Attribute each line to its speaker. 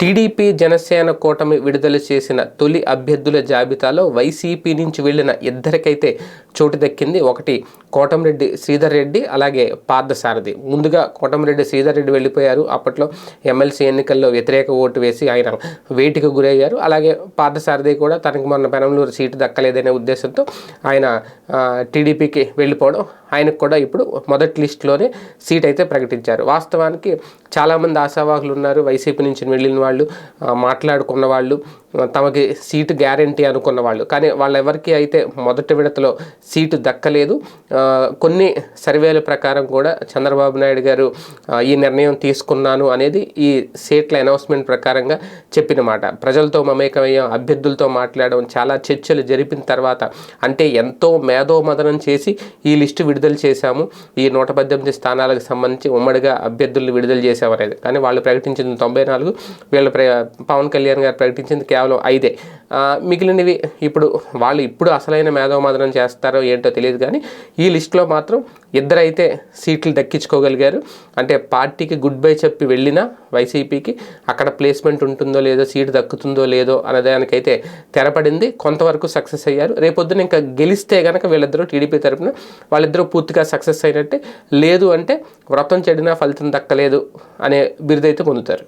Speaker 1: TDP Janasena కూటమి విడుదల చేసిన తొలి అభ్యర్థుల జాబితాలో వైసీపీ నుంచి వెళ్ళిన ఇద్దరికైతే చోటు దక్కింది. ఒకటి కోటమిరెడ్డి శ్రీధర్ రెడ్డి అలాగే పార్థసారథి. ముందుగా కోటమిరెడ్డి శ్రీధర్ రెడ్డి వెళ్ళిపోయారు. అప్పట్లో ఎమ్మెల్సీ ఎన్నికల్లో వ్యతిరేక ఓటు వేసి ఆయన వేటికి గురయ్యారు. అలాగే పార్థసారథి కూడా తనకు మొన్న పెనంలూరు సీటు దక్కలేదనే ఉద్దేశంతో ఆయన టీడీపీకి వెళ్ళిపోవడం. ఆయనకు కూడా ఇప్పుడు మొదటి లిస్టులోనే సీట్ అయితే ప్రకటించారు. వాస్తవానికి చాలామంది ఆశావాహులు ఉన్నారు. వైసీపీ నుంచి వెళ్ళిన వాళ్ళు మాట్లాడుకున్న వాళ్ళు. తమకి సీటు గ్యారంటీ అనుకున్న వాళ్ళు. కానీ వాళ్ళెవరికి అయితే మొదటి విడతలో సీటు దక్కలేదు కొన్ని సర్వేల ప్రకారం కూడా చంద్రబాబు నాయుడు గారు ఈ నిర్ణయం తీసుకున్నాను అనేది ఈ సీట్ల అనౌన్స్మెంట్ ప్రకారంగా చెప్పిన మాట. ప్రజలతో మమేకమయ్యాం అభ్యర్థులతో మాట్లాడడం చాలా చర్చలు జరిపిన తర్వాత అంటే ఎంతో మేధోమదనం చేసి ఈ లిస్టు విడుదల చేశాము. ఈ నూట పద్దెనిమిది స్థానాలకు సంబంధించి ఉమ్మడిగా అభ్యర్థులను విడుదల చేశామనేది. కానీ వాళ్ళు ప్రకటించింది తొంభై నాలుగు వీళ్ళు ప్ర పవన్ కళ్యాణ్ గారు ప్రకటించింది కేవలం ఐదే. మిగిలినవి ఇప్పుడు వాళ్ళు ఇప్పుడు అసలైన మేధోమదనం చేస్తారో ఏంటో తెలియదు కానీ ఈ లిస్టులో మాత్రం ఇద్దరైతే సీట్లు దక్కించుకోగలిగారు. అంటే పార్టీకి గుడ్ బై చెప్పి వెళ్ళినా వైసీపీకి అక్కడ ప్లేస్మెంట్ ఉంటుందో లేదో సీటు దక్కుతుందో లేదో అనేదానికైతే తెరపడింది. కొంతవరకు సక్సెస్ అయ్యారు. రేపొద్దున ఇంకా గెలిస్తే కనుక వీళ్ళిద్దరూ టీడీపీ తరపున వాళ్ళిద్దరూ పూర్తిగా సక్సెస్ అయినట్టే. లేదు అంటే వ్రతం చెడినా ఫలితం దక్కలేదు అనే బిరుదైతే పొందుతారు.